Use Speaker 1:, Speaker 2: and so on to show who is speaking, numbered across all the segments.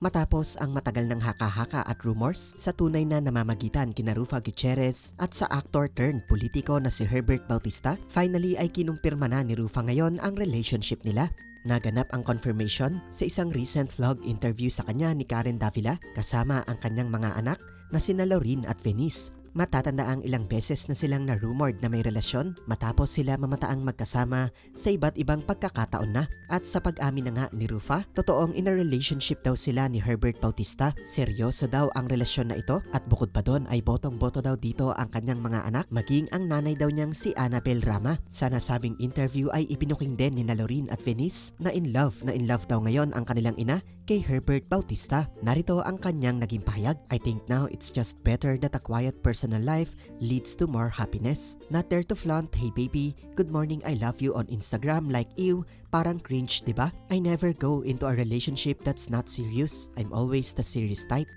Speaker 1: Matapos ang matagal ng haka-haka at rumors sa tunay na namamagitan kina Rufa Gutierrez at sa actor turned politiko na si Herbert Bautista, finally ay kinumpirma na ni Rufa ngayon ang relationship nila. Naganap ang confirmation sa isang recent vlog interview sa kanya ni Karen Davila kasama ang kanyang mga anak na sina Lauren at Venice. Matatanda ang ilang beses na silang na-rumored na may relasyon matapos sila mamataang magkasama sa iba't ibang pagkakataon na. At sa pag-amin na nga ni Rufa, totoong in a relationship daw sila ni Herbert Bautista. Seryoso daw ang relasyon na ito at bukod pa doon ay botong-boto daw dito ang kanyang mga anak maging ang nanay daw niyang si Annabel Rama. Sa nasabing interview ay ibinuking din ni na Lauren at Venice na in love na in love daw ngayon ang kanilang ina kay Herbert Bautista. Narito ang kanyang naging pahayag. I think now it's just better that a quiet personal life leads to more happiness. Not there to flaunt, hey baby, good morning, I love you on Instagram like ew, parang cringe, 'di ba? I never go into a relationship that's not serious. I'm always the serious type.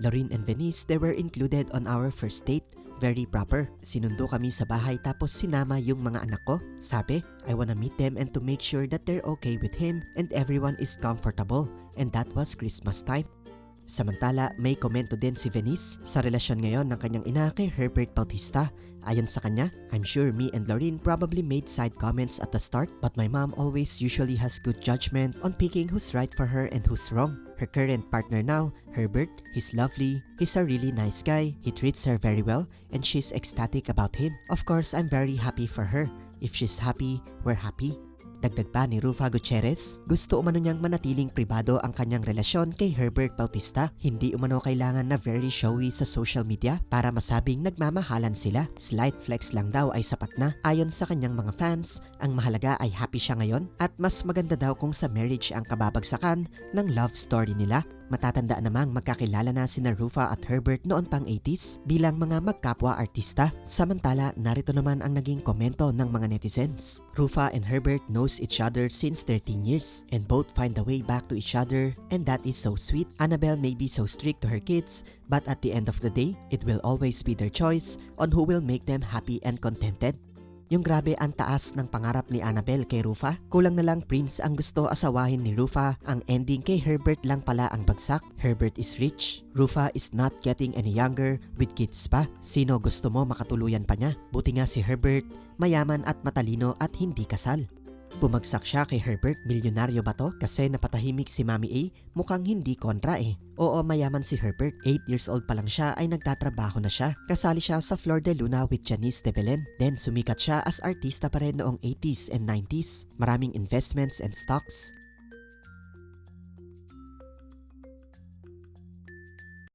Speaker 1: Lauren and Venice, they were included on our first date. Very proper. Sinundo kami sa bahay tapos sinama yung mga anak ko. Sabi, I wanna meet them and to make sure that they're okay with him and everyone is comfortable. And that was Christmas time. Samantala, may komento din si Venice sa relasyon ngayon ng kanyang ina kay Herbert Bautista. Ayon sa kanya, I'm sure me and Lauren probably made side comments at the start but my mom always usually has good judgment on picking who's right for her and who's wrong. Her current partner now, Herbert, he's lovely, he's a really nice guy, he treats her very well, and she's ecstatic about him. Of course, I'm very happy for her. If she's happy, we're happy. Dagdag pa ni Rufa Gutierrez, gusto umano niyang manatiling pribado ang kanyang relasyon kay Herbert Bautista. Hindi umano kailangan na very showy sa social media para masabing nagmamahalan sila. Slight flex lang daw ay sapat na. Ayon sa kanyang mga fans, ang mahalaga ay happy siya ngayon at mas maganda daw kung sa marriage ang kababagsakan ng love story nila. Matatanda namang magkakilala na sina Rufa at Herbert noon pang 80s bilang mga magkapwa artista. Samantala, narito naman ang naging komento ng mga netizens. Rufa and Herbert knows each other since 13 years and both find a way back to each other and that is so sweet. Annabelle may be so strict to her kids but at the end of the day, it will always be their choice on who will make them happy and contented. Yung grabe ang taas ng pangarap ni Annabelle kay Rufa. Kulang na lang Prince ang gusto asawahin ni Rufa. Ang ending kay Herbert lang pala ang bagsak. Herbert is rich. Rufa is not getting any younger with kids pa. Sino gusto mo makatuluyan pa niya? Buti nga si Herbert, mayaman at matalino at hindi kasal. Bumagsak siya kay Herbert, milyonaryo ba to? Kasi napatahimik si Mami A, mukhang hindi kontra eh. Oo, mayaman si Herbert. 8 years old pa lang siya ay nagtatrabaho na siya. Kasali siya sa Flor de Luna with Janice de Belen. Then sumikat siya as artista pa rin noong 80s and 90s. Maraming investments and stocks.